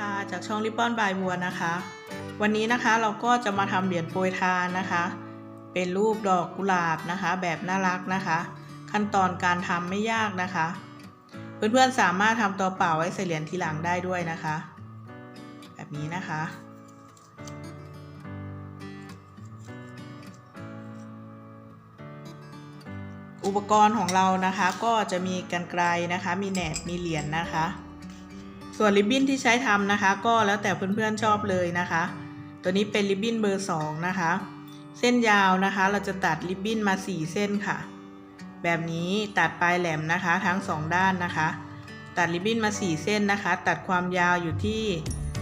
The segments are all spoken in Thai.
ค่ะจากช่องริบบอนบายบัวนะคะ วันนี้นะคะเราก็จะมาทำเหรียญโปรยทานนะคะ เป็นรูปดอกกุหลาบนะคะ แบบน่ารักนะคะ ขั้นตอนการทำไม่ยากนะคะ เพื่อนๆสามารถทำตัวเปล่าไว้ใส่เหรียญทีหลังได้ด้วยนะคะ แบบนี้นะคะ อุปกรณ์ของเรานะคะก็จะมีกันไกลนะคะ มีแหนบมีเหรียญนะคะ ส่วนริบบิ้นที่ใช้ทำนะคะ ก็แล้วแต่เพื่อนๆชอบเลยนะคะ ตัวนี้เป็นริบบิ้นเบอร์2นะคะ เส้นยาวนะคะ เราจะตัดริบบิ้นมา 4 เส้นค่ะ แบบนี้ตัดปลายแหลมนะคะ ทั้ง 2 ด้านนะคะ ตัดริบบิ้นมา 4 เส้นนะคะ ตัดความยาวอยู่ที่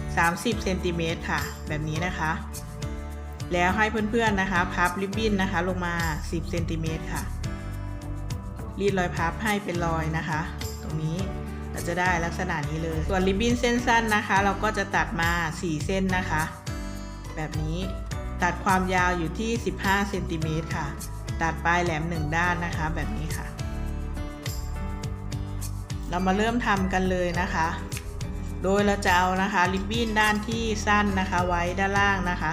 30เซนติเมตรค่ะ แบบนี้นะคะ แล้วให้เพื่อนๆนะคะพับริบบิ้นนะคะลงมา 10เซนติเมตรค่ะรีดรอยพับให้เป็นรอยนะคะ ตรงนี้ ราจะได้ลักษณะนี้เลย ส่วนริบบิ้นเส้นสั้นนะคะ เราก็จะตัดมา 4 เส้นนะคะ แบบนี้ตัดความยาวอยู่ที่ 15เซนติเมตรค่ะ ตัดปลายแหลม 1 ด้านนะคะ แบบนี้ค่ะ เรามาเริ่มทำกันเลยนะคะ โดยเราจะเอานะคะริบบิ้นด้านที่สั้นนะคะ ไว้ด้านล่างนะคะ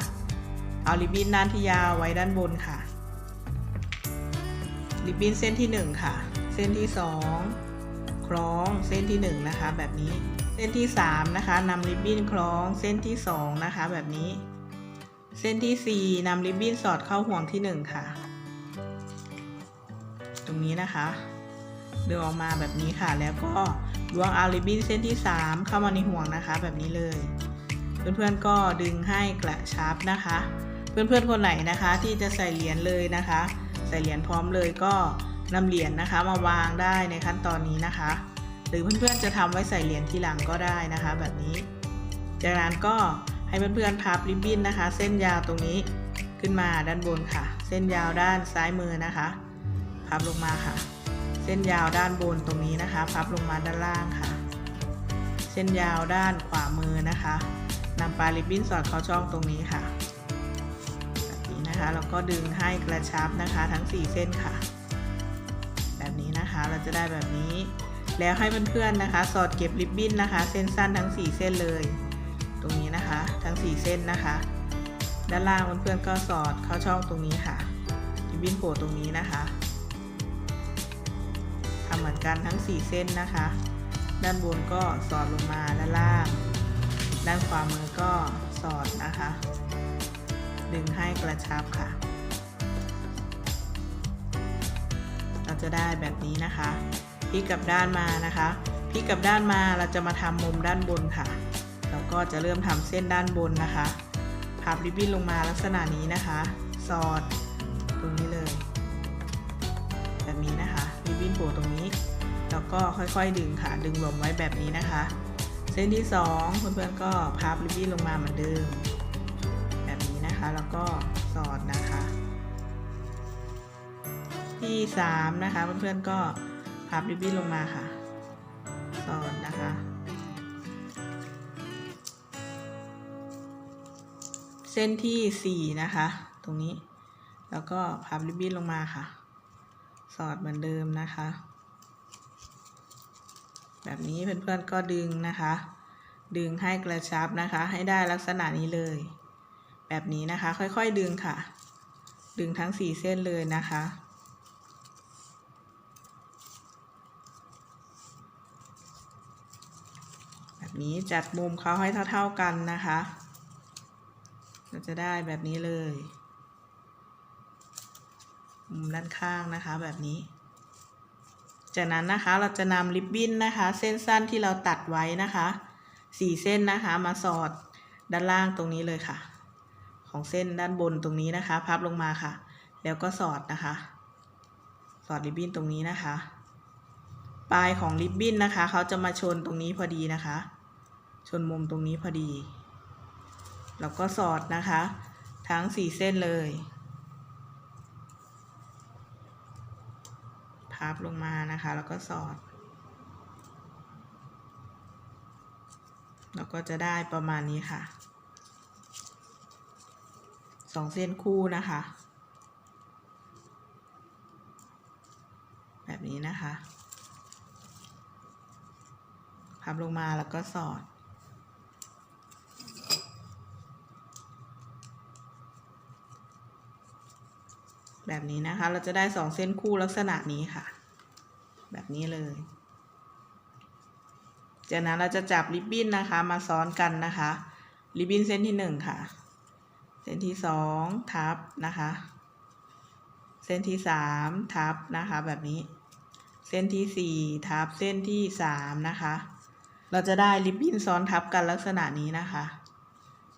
เอาริบบิ้นด้านที่ยาวไว้ด้านบนค่ะริบบิ้นเส้นที่ 1 ค่ะ เส้นที่ 2 คล้องเส้นที่ 1 นะคะ แบบนี้เส้นที่ 3 นะคะนำริบบิ้นคล้องเส้นที่ 2 นะคะ แบบนี้ เส้นที่ 4นำริบบิ้นสอดเข้าห่วงที่ 1 ค่ะ ตรงนี้นะคะดึงออกมาแบบนี้ค่ะ แล้วก็ล้วงเอาริบบิ้นเส้นที่ 3 เข้ามาในห่วงนะคะ แบบนี้เลย เพื่อนๆก็ดึงให้กระชับนะคะ เพื่อนๆคนไหนนะคะที่จะใส่เหรียญเลยนะคะ ใส่เหรียญพร้อมเลยก็ นำเหรียญนะคะมาวางได้ในขั้นตอนนี้นะคะ หรือเพื่อนๆจะทำไว้ใส่เหรียญทีหลังก็ได้นะคะ แบบนี้ จากนั้นก็ให้เพื่อนๆพับริบบิ้นนะคะ เส้นยาวตรงนี้ขึ้นมาด้านบนค่ะ เส้นยาวด้านซ้ายมือนะคะพับลงมาค่ะ เส้นยาวด้านบนตรงนี้นะคะ พับลงมาด้านล่างค่ะ เส้นยาวด้านขวามือนะคะนำปลายริบบิ้นสอดเข้าช่องตรงนี้ค่ะแบบนี้นะคะเราก็ดึงให้กระชับนะคะทั้ง 4 เส้นค่ะ แบบนี้นะคะ เราจะได้แบบนี้ แล้วให้เพื่อนๆนะคะ สอดเก็บริบบิ้นนะคะ เส้นสั้นทั้ง 4 เส้นเลย ตรงนี้นะคะ ทั้ง 4 เส้นนะคะ ด้านล่างเพื่อนๆก็สอดเข้าช่องตรงนี้ค่ะริบบิ้นโผล่ตรงนี้นะคะทำเหมือนกันทั้ง 4 เส้นนะคะ ด้านบนก็สอดลงมาด้านล่าง ด้านขวามือก็สอดนะคะ ดึงให้กระชับค่ะ จะได้แบบนี้นะคะพลิกกลับด้านมานะคะพลิกกลับด้านมาเราจะมาทำมุมด้านบนค่ะเราก็จะเริ่มทำเส้นด้านบนนะคะพับริบบิ้นลงมาลักษณะนี้นะคะ สอดตรงนี้เลย แบบนี้นะคะริบบิ้นโผล่ตรงนี้ แล้วก็ค่อยๆดึงค่ะ ดึงลมไว้แบบนี้นะคะ เส้นที่2เพื่อนๆก็พับริบบิ้นลงมาเหมือนเดิมแบบนี้นะคะ แล้วก็สอดนะคะ ที่ 3 นะคะ เพื่อนๆก็พับริบบิ้นลงมาค่ะสอดนะคะ เส้นที่ 4 นะคะ ตรงนี้ แล้วก็พับริบบิ้นลงมาค่ะ สอดเหมือนเดิมนะคะ แบบนี้เพื่อนๆก็ดึงนะคะ ดึงให้กระชับนะคะ ให้ได้ลักษณะนี้เลย แบบนี้นะคะ ค่อยๆดึงค่ะดึงทั้ง 4 เส้นเลยนะคะ แบบ นี้จัดมุมเขาให้เท่าๆกันนะคะเราจะได้แบบนี้เลย มุมด้านข้างนะคะแบบนี้ จากนั้นนะคะเราจะนำริบบิ้นนะคะ เส้นสั้นที่เราตัดไว้นะคะสี่เส้นนะคะมาสอดด้านล่างตรงนี้เลยค่ะ ของเส้นด้านบนตรงนี้นะคะ พับลงมาค่ะ แล้วก็สอดนะคะ สอดริบบิ้นตรงนี้นะคะ ปลายของริบบิ้นนะคะ เขาจะมาชนตรงนี้พอดีนะคะ ชนมุมตรงนี้พอดี แล้วก็สอดนะคะ ทั้งสี่เส้นเลย พับลงมานะคะ แล้วก็สอด แล้วก็จะได้ประมาณนี้ค่ะสองเส้นคู่นะคะ แบบนี้นะคะ พับลงมาแล้วก็สอด แบบนี้นะคะ เราจะได้สองเส้นคู่ลักษณะนี้ค่ะ แบบนี้เลย จากนั้นเราจะจับริบบิ้นนะคะมาซ้อนกันนะคะ ริบบิ้นเส้นที่หนึ่งค่ะ เส้นที่สองทับนะคะ เส้นที่สามทับนะคะ แบบนี้ เส้นที่สี่ทับเส้นที่สามนะคะ เราจะได้ริบบิ้นซ้อนทับกันลักษณะนี้นะคะ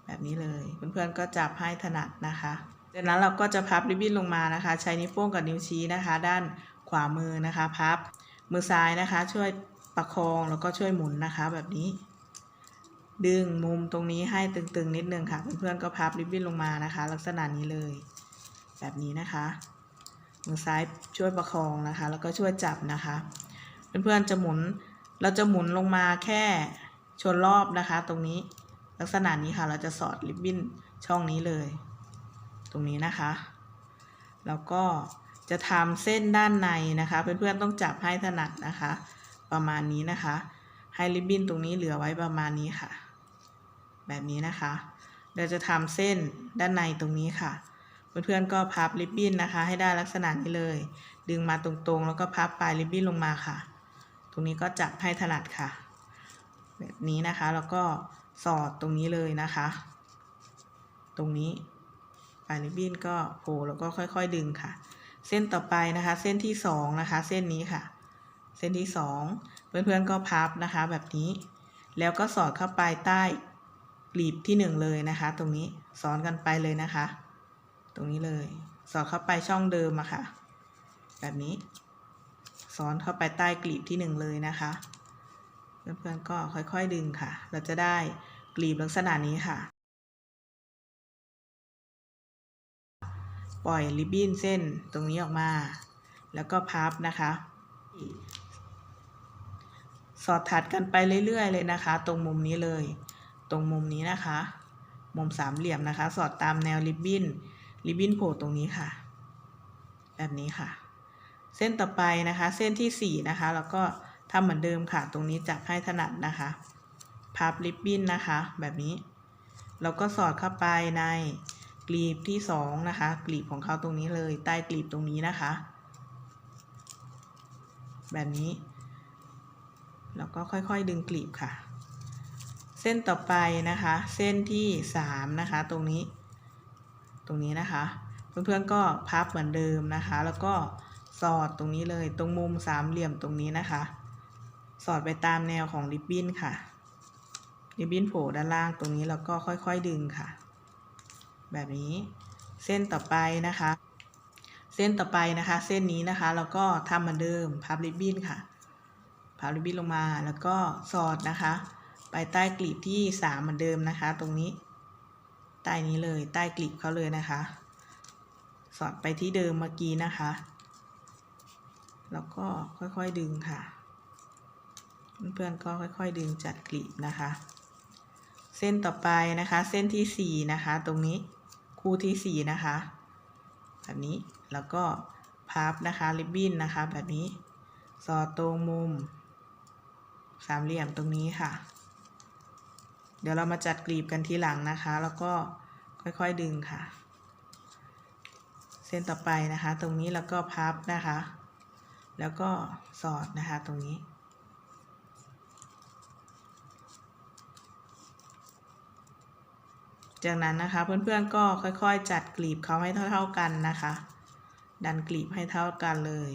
แบบนี้เลย เพื่อนๆก็จับให้ถนัดนะคะ จากนั้นเราก็จะพับริบบิ้นลงมานะคะ ใช้นิ้วโป้งกับนิ้วชี้นะคะ ด้านขวามือนะคะ พับมือซ้ายนะคะ ช่วยประคองแล้วก็ช่วยหมุนนะคะ แบบนี้ ดึงมุมตรงนี้ให้ตึงๆนิดนึงค่ะเพื่อนๆก็พับริบบิ้นลงมานะคะ ลักษณะนี้เลย แบบนี้นะคะมือซ้ายช่วยประคองนะคะ แล้วก็ช่วยจับนะคะเพื่อนๆจะหมุนเราจะหมุนลงมาแค่ชนรอบนะคะ ตรงนี้ลักษณะนี้ค่ะเราจะสอดริบบิ้นช่องนี้เลย ตรงนี้นะคะ แล้วก็จะทำเส้นด้านในนะคะเพื่อนๆต้องจับให้ถนัดนะคะ ประมาณนี้นะคะ ให้ริบบิ้นตรงนี้เหลือไว้ประมาณนี้ค่ะ แบบนี้นะคะเราจะทำเส้นด้านในตรงนี้ค่ะ เพื่อนๆก็พับริบบิ้นนะคะ ให้ได้ลักษณะนี้เลย ดึงมาตรงๆ แล้วก็พับปลายริบบิ้นลงมาค่ะ ตรงนี้ก็จับให้ถนัดค่ะ แบบนี้นะคะแล้วก็สอดตรงนี้เลยนะคะ ตรงนี้ ปลายริบบิ้นก็โผล่แล้วก็ค่อยๆดึงค่ะ เส้นต่อไปนะคะ เส้นที่สองนะคะ เส้นนี้ค่ะ เส้นที่สองเพื่อนๆก็พับนะคะ แบบนี้ แล้วก็สอดเข้าไปใต้กลีบที่หนึ่งเลยนะคะ ตรงนี้ซ้อนกันไปเลยนะคะ ตรงนี้เลย สอดเข้าไปช่องเดิมอะค่ะ แบบนี้ซ้อนเข้าไปใต้กลีบที่หนึ่งเลยนะคะเพื่อนๆก็ค่อยๆดึงค่ะ เราจะได้กลีบลักษณะนี้ค่ะ ปล่อยริบบิ้นเส้นตรงนี้ออกมา แล้วก็พับนะคะ สอดถัดกันไปเรื่อยๆเลยนะคะ ตรงมุมนี้เลย ตรงมุมนี้นะคะ มุมสามเหลี่ยมนะคะ สอดตามแนวริบบิ้นริบบิ้นโผล่ตรงนี้ค่ะ แบบนี้ค่ะ เส้นต่อไปนะคะ เส้นที่สี่นะคะ แล้วก็ทำเหมือนเดิมค่ะ ตรงนี้จับให้ถนัดนะคะ พับริบบิ้นนะคะ แบบนี้เราก็สอดเข้าไปใน กลีบที่สองนะคะ กลีบของเขาตรงนี้เลยใต้กลีบตรงนี้นะคะ แบบนี้ แล้วก็ค่อยๆดึงกลีบค่ะ เส้นต่อไปนะคะ เส้นที่สามนะคะ ตรงนี้ ตรงนี้นะคะ เพื่อนๆก็พับเหมือนเดิมนะคะ แล้วก็สอดตรงนี้เลย ตรงมุมสามเหลี่ยมตรงนี้นะคะ สอดไปตามแนวของริบบิ้นค่ะริบบิ้นโผล่ด้านล่างตรงนี้แล้วก็ค่อยๆดึงค่ะ แบบนี้ เส้นต่อไปนะคะ เส้นต่อไปนะคะ เส้นนี้นะคะแล้วก็ทำเหมือนเดิมพับริบบิ้นค่ะพับริบบิ้นลงมาแล้วก็สอดนะคะ ไปใต้กลีบที่สามเหมือนเดิมนะคะ ตรงนี้ใต้นี้เลยใต้กลีบเขาเลยนะคะ สอดไปที่เดิมเมื่อกี้นะคะ แล้วก็ค่อยๆดึงค่ะ เพื่อนๆก็ค่อยๆดึงจัดกลีบนะคะ เส้นต่อไปนะคะ เส้นที่สี่นะคะ ตรงนี้ คู่ที่สี่นะคะแบบนี้แล้วก็พับนะคะริบบิ้นนะคะ แบบนี้สอดตรงมุม สามเหลี่ยมตรงนี้ค่ะ เดี๋ยวเรามาจัดกลีบกันทีหลังนะคะ แล้วก็ค่อยๆดึงค่ะ เส้นต่อไปนะคะ ตรงนี้แล้วก็พับนะคะ แล้วก็สอดนะคะตรงนี้ จากนั้นนะคะเพื่อนๆก็ค่อยๆ จัดกลีบเขาให้เท่าๆกันนะคะ ดันกลีบให้เท่ากันเลย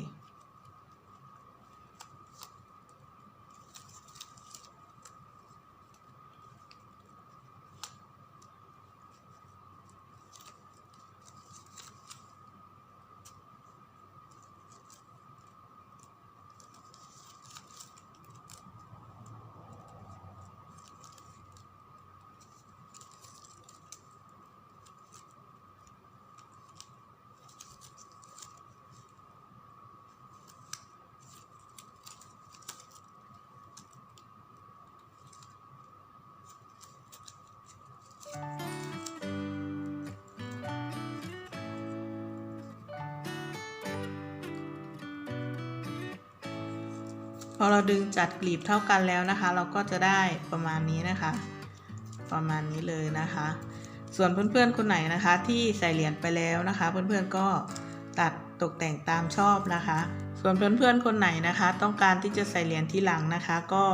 อเราดึงจัดกลีบเท่ากันแล้วนะคะ เราก็จะได้ประมาณนี้นะคะ ประมาณนี้เลยนะคะ ส่วนเพื่อนๆคนไหนนะคะ ที่ใส่เหรียญไปแล้วนะคะ เพื่อนๆก็ตัดตกแต่งตามชอบนะคะ ส่วนเพื่อนๆคนไหนนะคะ ต้องการที่จะใส่เหรียญที่หลังนะคะ ก็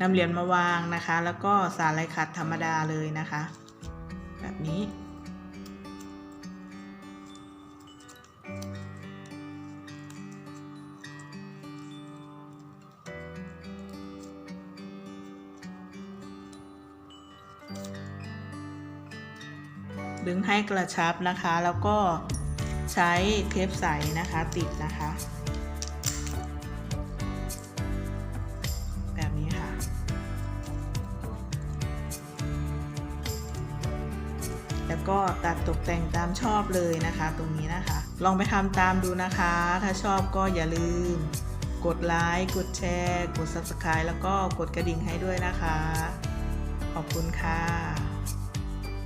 นำเหรียญมาวางนะคะ แล้วก็สาลายขัดธรรมดาเลยนะคะ แบบนี้ ดึงให้กระชับนะคะ แล้วก็ใช้เทปใสนะคะติดนะคะ แบบนี้ค่ะ แล้วก็ตัดตกแต่งตามชอบเลยนะคะ ตรงนี้นะคะ ลองไปทำตามดูนะคะ ถ้าชอบก็อย่าลืม กดไลค์ กดแชร์ กด Subscribe แล้วก็กดกระดิ่งให้ด้วยนะคะ ขอบคุณค่ะ